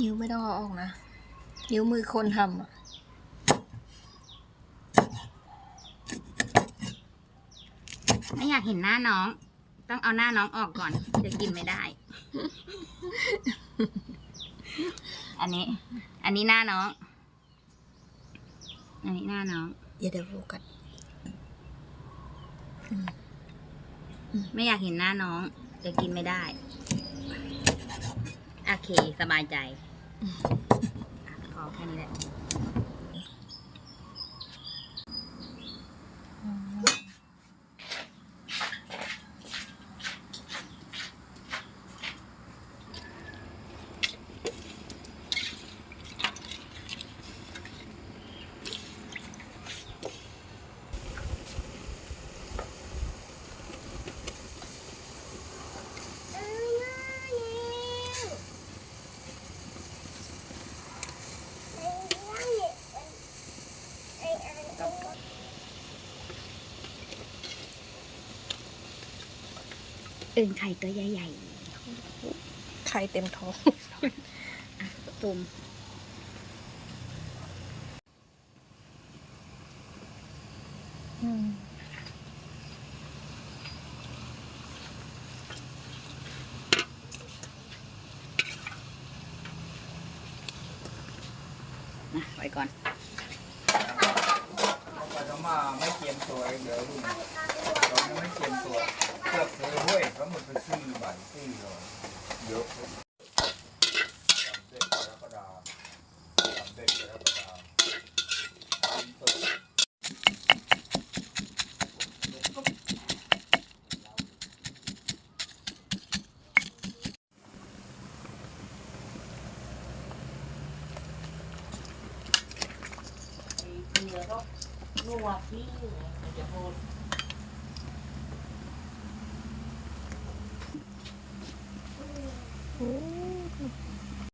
นิ้วไม่ต้องเอาออกนะ นิ้วมือคนทำอะไม่อยากเห็นหน้าน้อง ต้องเอาหน้าน้องออกก่อนจะกินไม่ได้ อันนี้ อันนี้หน้าน้อง อันนี้หน้าน้องเดี๋ยวเดี๋ยวโฟกัสไม่อยากเห็นหน้าน้องจะกินไม่ได้ โอเค สบายใจ อะพอแค่นี้แหละ อื่นไข่ตัวใหญ่ไข่เต็มท้อง ๆตุ่มนะไว้ก่อน ไปทำมาไม่เตรียมตัวเดี๋ยวลุงเราไม่เตรียมตัว เลือกเลยเว้ยเขาหมดไปสี่ใบสี่เลยเยอะสามเด็กกรกฎาสามเด็กกรกฎาเปิดโอ้